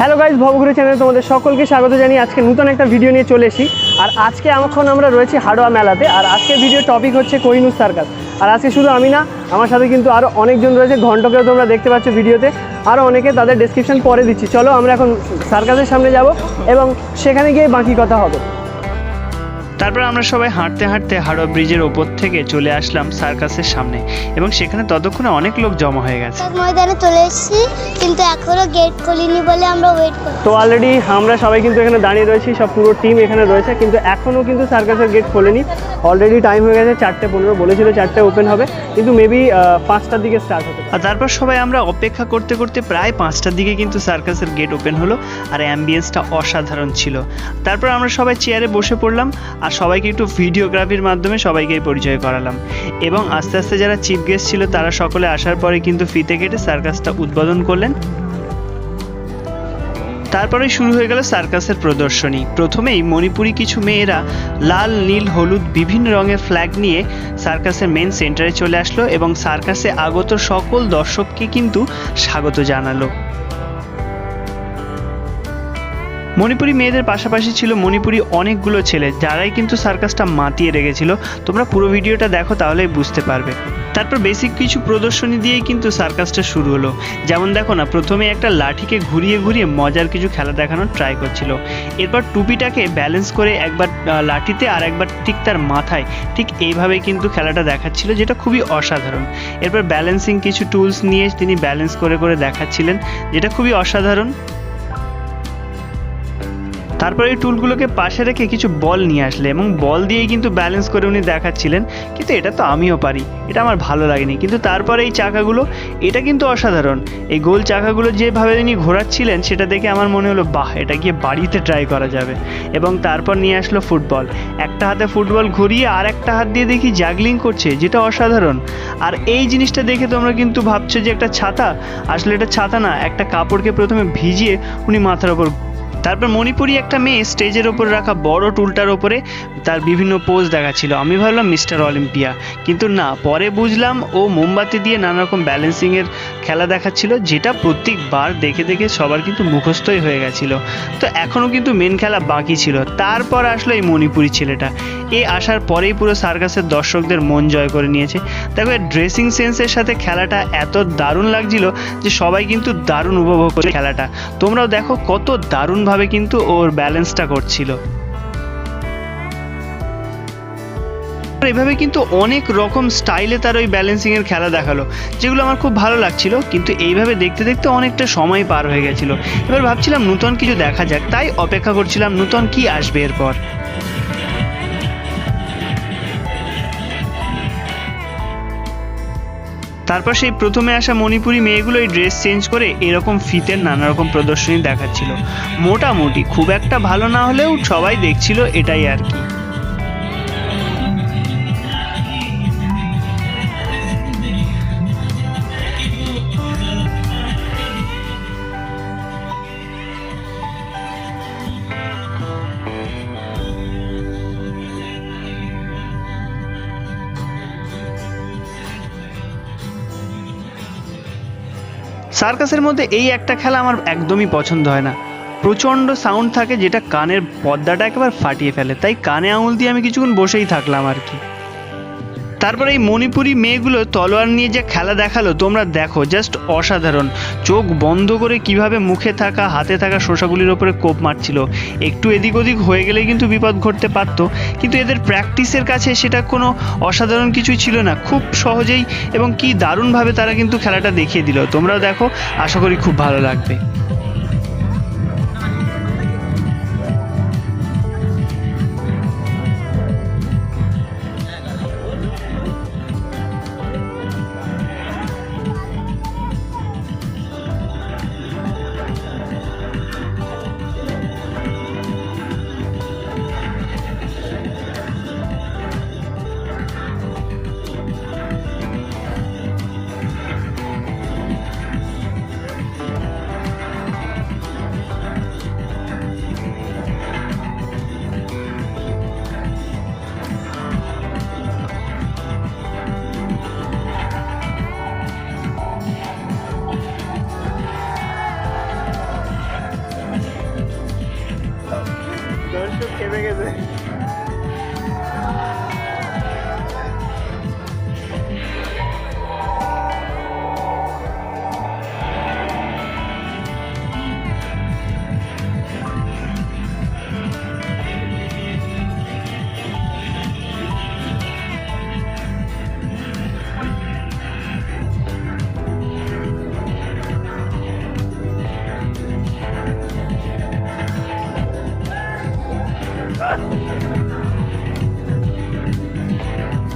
Hello guys ভবগুরু channel তোমাদের সকলকে স্বাগত জানিয়ে আজকে নতুন একটা ভিডিও নিয়ে চলে এসি আর আজকে এখন আমরা রয়েছি হাড়োয়া মেলাতে। আর আজকে ভিডিও টপিক হচ্ছে কোহিনুর সার্কাস আর আজকে শুধু আমি না, আমার সাথে কিন্তু আরও অনেকজন রয়েছে। ঘন্টকেও তোমরা দেখতে পাচ্ছ ভিডিওতে আরও অনেকে তাদের ডিসক্রিপশান পরে দিচ্ছি। চলো আমরা এখন সার্কাসের সামনে যাব এবং সেখানে গিয়ে বাকি কথা হবে। তারপর আমরা সবাই হাঁটতে হাঁটতে হাড়োয়া ব্রিজের ওপর থেকে চলে আসলাম সার্কাসের সামনে এবং সেখানে ততক্ষণে অনেক লোক জমা হয়ে গেছে। ময়দানে চলে এসেছি কিন্তু এখনও গেট খুলিনি বলে আমরা ওয়েট করি তো অলরেডি আমরা সবাই কিন্তু এখানে দাঁড়িয়ে রয়েছি সব পুরো টিম এখানে রয়েছে কিন্তু এখনও কিন্তু সার্কাসের গেট খোলেনি। অলরেডি টাইম হয়ে গেছে চারটে পনেরো বলেছিল চারটে ওপেন হবে কিন্তু মেবি পাঁচটার দিকে স্টার্ট হবে আর তারপর সবাই আমরা অপেক্ষা করতে করতে প্রায় পাঁচটার দিকে কিন্তু সার্কাসের গেট ওপেন হলো আর অ্যাম্বিয়েন্সটা অসাধারণ ছিল। তারপর আমরা সবাই চেয়ারে বসে পড়লাম আর সবাইকে একটু ভিডিওগ্রাফির মাধ্যমে সবাইকে পরিচয় করালাম। এবং আস্তে আস্তে যারা চিফ গেস্ট ছিল, তারা সকলে আসার পরে কিন্তু ফিতে কেটে সার্কাসটা উদ্বোধন করলেন। তারপরে শুরু হয়ে গেল সার্কাসের প্রদর্শনী। প্রথমেই মণিপুরি কিছু মেয়েরা লাল, নীল, হলুদ, বিভিন্ন রঙের ফ্ল্যাগ নিয়ে সার্কাসের মেন সেন্টারে চলে আসলো এবং সার্কাসে আগত সকল দর্শককে কিন্তু স্বাগত জানালো। মণিপুরি মেয়েদের পাশাপাশি ছিল মণিপুরি অনেকগুলো ছেলে, যারাই কিন্তু সার্কাসটা মাতিয়ে রেখেছিল। তোমরা পুরো ভিডিওটা দেখো, তাহলেই বুঝতে পারবে। তারপর বেসিক কিছু প্রদর্শনী দিয়েই কিন্তু সার্কাসটা শুরু হলো। যেমন দেখো না, প্রথমে একটা লাঠিকে ঘুরিয়ে ঘুরিয়ে মজার কিছু খেলা দেখানোর ট্রাই করছিল। এরপর টুপিটাকে ব্যালেন্স করে একবার লাঠিতে আর একবার ঠিক তার মাথায়, ঠিক এইভাবে কিন্তু খেলাটা দেখাচ্ছিল, যেটা খুবই অসাধারণ। এরপর ব্যালেন্সিং কিছু টুলস নিয়ে তিনি ব্যালেন্স করে করে দেখাচ্ছিলেন, যেটা খুবই অসাধারণ। তারপরে এই টুলগুলোকে পাশে রেখে কিছু বল নিয়ে আসলে এবং বল দিয়েই কিন্তু ব্যালেন্স করে উনি দেখাচ্ছিলেন। কিন্তু এটা তো আমিও পারি, এটা আমার ভালো লাগেনি। কিন্তু তারপরে এই চাকাগুলো, এটা কিন্তু অসাধারণ। এই গোল চাকাগুলো যেভাবে উনি ঘোরাচ্ছিলেন, সেটা দেখে আমার মনে হলো, বাহ, এটা গিয়ে বাড়িতে ট্রাই করা যাবে। এবং তারপর নিয়ে আসলো ফুটবল একটা হাতে ফুটবল ঘুরিয়ে আর একটা হাত দিয়ে দেখি জাগলিং করছে, যেটা অসাধারণ। আর এই জিনিসটা দেখে তোমরা কিন্তু ভাবছ যে একটা ছাতা? আসলে এটা ছাতা না, একটা কাপড়কে প্রথমে ভিজিয়ে উনি মাথার ওপর তারপর মণিপুরি একটা মেয়ে স্টেজের ওপর রাখা বড় টুলটার ওপরে তার বিভিন্ন পোজ দেখাচ্ছিল। আমি ভাবলাম মিস্টার অলিম্পিয়া কিন্তু না, পরে বুঝলাম ও মোমবাতি দিয়ে নানা রকম ব্যালেন্সিংয়ের খেলা দেখাচ্ছিল, যেটা প্রত্যেকবার দেখে দেখে সবার কিন্তু মুখস্থই হয়ে গেছিল। তো এখনও কিন্তু মেন খেলা বাকি ছিল। তারপর আসলো এই মণিপুরি ছেলেটা। এ আসার পরেই পুরো সার্কাসের দর্শকদের মন জয় করে নিয়েছে। দেখো, এর ড্রেসিং সেন্সের সাথে খেলাটা এত দারুণ লাগছিল যে সবাই কিন্তু দারুণ উপভোগ করে খেলাটা। তোমরাও দেখো কত দারুণভাবে কিন্তু ওর ব্যালেন্সটা করছিল। এভাবে কিন্তু অনেক রকম স্টাইলে তার ওই ব্যালেন্সিং এর খেলা দেখাল, যেগুলো আমার খুব ভালো লাগছিল, কিন্তু এইভাবে দেখতে দেখতে অনেকটা সময় পার হয়ে গেছিল। এবার ভাবছিলাম নূতন কিছু দেখা যাক, তাই অপেক্ষা করছিলাম নূতন কি আসবে এরপর। তারপর সেই প্রথমে আসা মণিপুরি মেয়েগুলো এই ড্রেস চেঞ্জ করে এরকম ফিতের নানা রকম প্রদর্শনী দেখাচ্ছিল। মোটামুটি, খুব একটা ভালো না হলেও সবাই দেখছিল এটাই আর কি। সার্কাসের মধ্যে এই একটা খেলা আমার একদমই পছন্দ হয় না। প্রচণ্ড সাউন্ড থাকে যেটা কানের পর্দাটা একেবারে ফাটিয়ে ফেলে। তাই কানে আঙুল দিয়ে আমি কিছুক্ষণ বসেই থাকলাম আর কি। তারপরে এই মণিপুরি মেয়েগুলো তলোয়ার নিয়ে যে খেলা দেখাল, তোমরা দেখো জাস্ট অসাধারণ। চোখ বন্ধ করে কীভাবে মুখে থাকা, হাতে থাকা শোষাগুলির ওপরে কোপ মারছিল। একটু এদিক ওদিক হয়ে গেলে কিন্তু বিপদ ঘটতে পারতো। কিন্তু এদের প্র্যাকটিসের কাছে সেটা কোনো অসাধারণ কিছুই ছিল না। খুব সহজেই এবং কি দারুণভাবে তারা কিন্তু খেলাটা দেখিয়ে দিল। তোমরাও দেখো, আশা করি খুব ভালো লাগবে।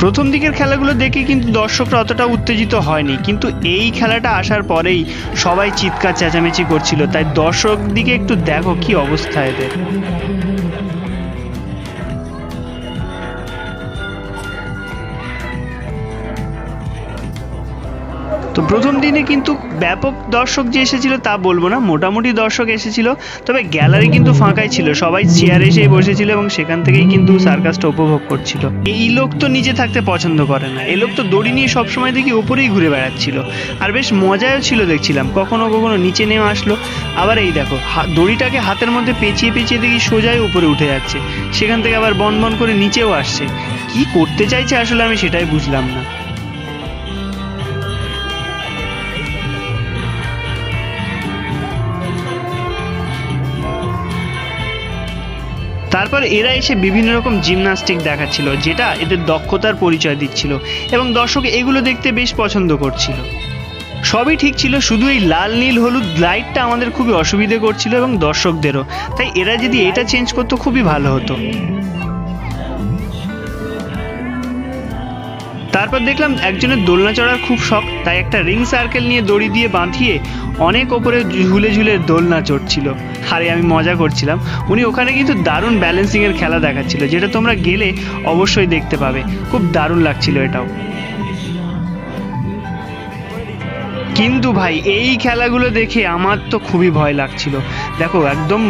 প্রথম দিকের খেলাগুলো দেখে কিন্তু দর্শকরা অতটা উত্তেজিত হয়নি, কিন্তু এই খেলাটা আসার পরেই সবাই চিৎকার চেঁচামেচি করছিল, তাই দর্শক দিকে একটু দেখো কি অবস্থা এদের। প্রথম দিনে কিন্তু ব্যাপক দর্শক যে এসেছিল তা বলব না, মোটামুটি দর্শক এসেছিল, তবে গ্যালারি কিন্তু ফাঁকাই ছিল, সবাই চেয়ারে এসে বসেছিল এবং সেখান থেকেই কিন্তু সার্কাসটা উপভোগ করছিল। এই লোক তো নিজে থাকতে পছন্দ করে না, এই লোক তো দড়ি নিয়ে সবসময় দেখি উপরেই ঘুরে বেড়াচ্ছিল। আর বেশ মজাও ছিল দেখছিলাম, কখনো কখনো নিচে নেমে আসলো। আবার এই দেখো দড়িটাকে হাতের মধ্যে পেঁচিয়ে পেঁচিয়ে দেখি সোজাই উপরে উঠে যাচ্ছে, সেখান থেকে আবার বন বন করে নিচেও আসছে। কি করতে চাইছে আসলে আমি সেটাই বুঝলাম না। তারপর এরা এসে বিভিন্ন রকম জিমনাস্টিক দেখাচ্ছিল, যেটা এদের দক্ষতার পরিচয় দিচ্ছিল এবং দর্শক এগুলো দেখতে বেশ পছন্দ করছিল। সবই ঠিক ছিল, শুধু এই লাল, নীল, হলুদ লাইটটা আমাদের খুবই অসুবিধে করছিল এবং দর্শকদেরও। তাই এরা যদি এটা চেঞ্জ করতো, খুবই ভালো হতো। তারপর দেখলাম একজনের দোলনা চড়ার খুব শখ, তাই একটা রিং সার্কেল নিয়ে দড়ি দিয়ে বাঁধিয়ে অনেক ওপরে ঝুলে ঝুলে দোলনা চড়ছিল। আরে, আমি মজা করছিলাম। উনি ওখানে কিন্তু দারুণ ব্যালেন্সিংয়ের খেলা দেখাচ্ছিল, যেটা তোমরা গেলে অবশ্যই দেখতে পাবে। খুব দারুণ লাগছিল এটাও। কিন্তু ভাই, এই খেলাগুলো দেখে আমার তো খুবই ভয় লাগছিল। দেখো, একদম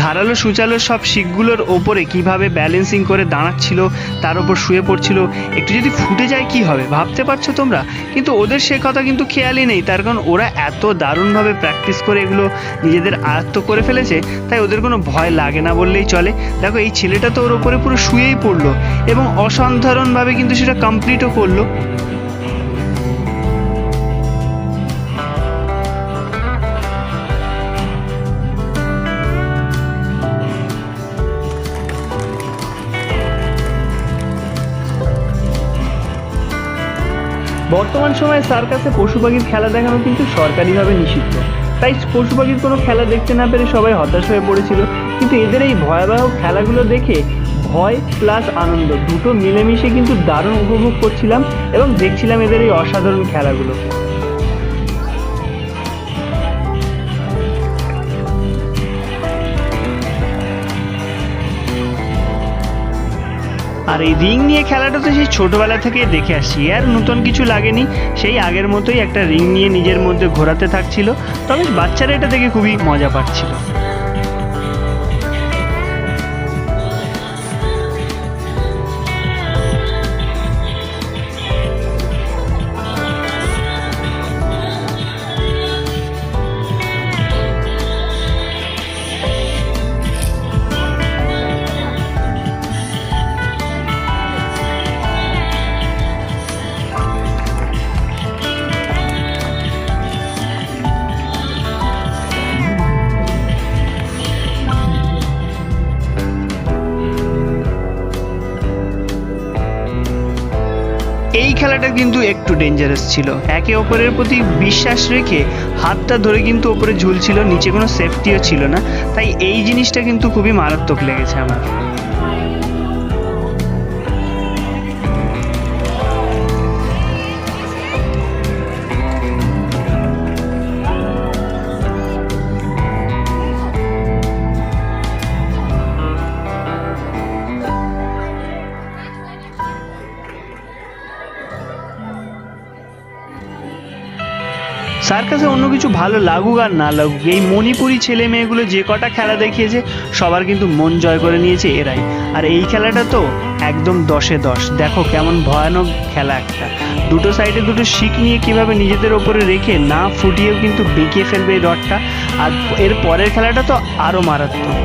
ধারালো সুচালো সব শিখগুলোর ওপরে কীভাবে ব্যালেন্সিং করে দাঁড়াচ্ছিল, তার ওপর শুয়ে পড়ছিল, একটু যদি ফুটে যায় কি হবে, ভাবতে পারছ তোমরা? কিন্তু ওদের সে কথা কিন্তু খেয়ালই নেই, তার কারণ ওরা এত দারুণভাবে প্র্যাকটিস করে এগুলো নিজেদের আয়ত্ত করে ফেলেছে, তাই ওদের কোনো ভয় লাগে না বললেই চলে। দেখো, এই ছেলেটা তো ওর ওপরে পুরো শুয়েই পড়ল এবং অসাধারণভাবে কিন্তু সেটা কমপ্লিটও করল। বর্তমান সময়ে সার্কাসে পশু পাখির খেলা দেখানো কিন্তু সরকারিভাবে নিষিদ্ধ। তাই পশু পাখির কোনো খেলা দেখতে না পেরে সবাই হতাশ হয়ে পড়েছিল। কিন্তু এদের এই ভয়াবহ খেলাগুলো দেখে ভয় প্লাস আনন্দ দুটো মিলেমিশে কিন্তু দারুণ উপভোগ করছিলাম এবং দেখছিলাম এদের এই অসাধারণ খেলাগুলো। আর এই রিং নিয়ে খেলাটা তো সেই ছোটবেলা থেকে দেখে আসছি। আর নতুন কিছু লাগেনি। সেই আগের মতোই একটা রিং নিয়ে নিজের মধ্যে ঘোরাতে থাকছিল। তবে বাচ্চারা এটা দেখে খুবই মজা পাচ্ছিল। খেলাটা কিন্তু একটু ডেঞ্জারাস ছিল। একে অপরের প্রতি বিশ্বাস রেখে হাতটা ধরে কিন্তু ওপরে ঝুলছিল, নিচে কোনো সেফটিও ছিল না। তাই এই জিনিসটা কিন্তু খুবই মারাত্মক লেগেছে আমার। সার্কাসে অন্য কিছু ভালো লাগুক আর না লাগুক, এই মণিপুরি ছেলে মেয়েগুলো যে কটা খেলা দেখিয়েছে, সবার কিন্তু মন জয় করে নিয়েছে এরাই। আর এই খেলাটা তো একদম দশে দশ। দেখো কেমন ভয়ানক খেলা একটা। দুটো সাইডে দুটো শিক নিয়ে কীভাবে নিজেদের ওপরে রেখে না ফুটিয়েও কিন্তু বেঁকিয়ে ফেলবে এই রডটা আর এর পরের খেলাটা তো আরও মারাত্মক।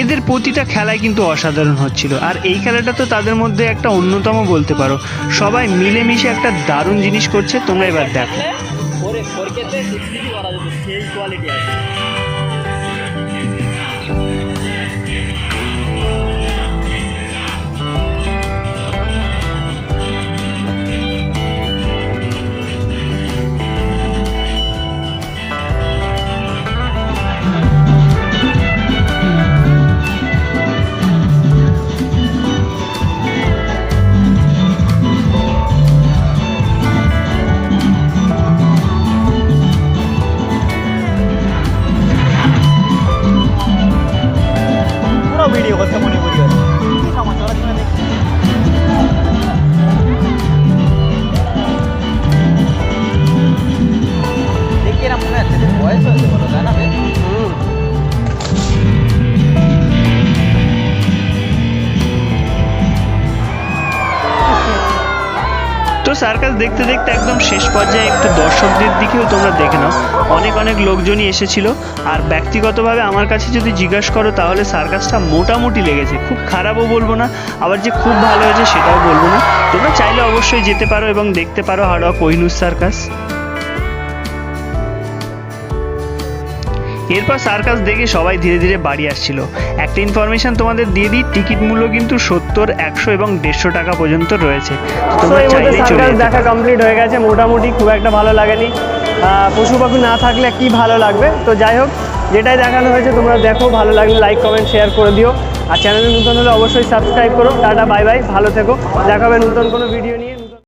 এদের প্রতিটা খেলাই কিন্তু অসাধারণ হচ্ছিল। আর এই খেলাটা তো তাদের মধ্যে একটা অন্যতম বলতে পারো। সবাই মিলেমিশে একটা দারুণ জিনিস করছে, তোমরা এবার দেখো। সার্কাস দেখতে দেখতে একদম শেষ পর্যায়ে একটু দর্শকদের দিকেও তোমরা দেখে নাও। অনেক অনেক লোকজনই এসেছিল। আর ব্যক্তিগতভাবে আমার কাছে যদি জিজ্ঞাসা করো, তাহলে সার্কাসটা মোটামুটি লেগেছে। খুব খারাপও বলব না, আবার যে খুব ভালো হয়েছে সেটাও বলব না। তোমরা চাইলে অবশ্যই যেতে পারো এবং দেখতে পারো হাড়োয়া কোহিনুর সার্কাস এরপর সার্কাস দেখে সবাই ধীরে ধীরে বাড়ি আসছিল। একটা ইনফরমেশন তোমাদের দিয়ে দিই টিকিট মূল্য কিন্তু সত্তর একশো এবং দেড়শো টাকা পর্যন্ত রয়েছে। তোমরা চলে দেখা কমপ্লিট হয়ে গেছে মোটামুটি খুব একটা ভালো লাগেনি। পশু পাখি না থাকলে কি ভালো লাগবে? তো যাই হোক যেটাই দেখানো হয়েছে তোমরা দেখো ভালো লাগলে লাইক কমেন্ট শেয়ার করে দিও। আর চ্যানেলে নতুন হলে অবশ্যই সাবস্ক্রাইব করো। টাটা বাই বাই ভালো থেকো। দেখাবে নতুন কোনো ভিডিও নিয়ে।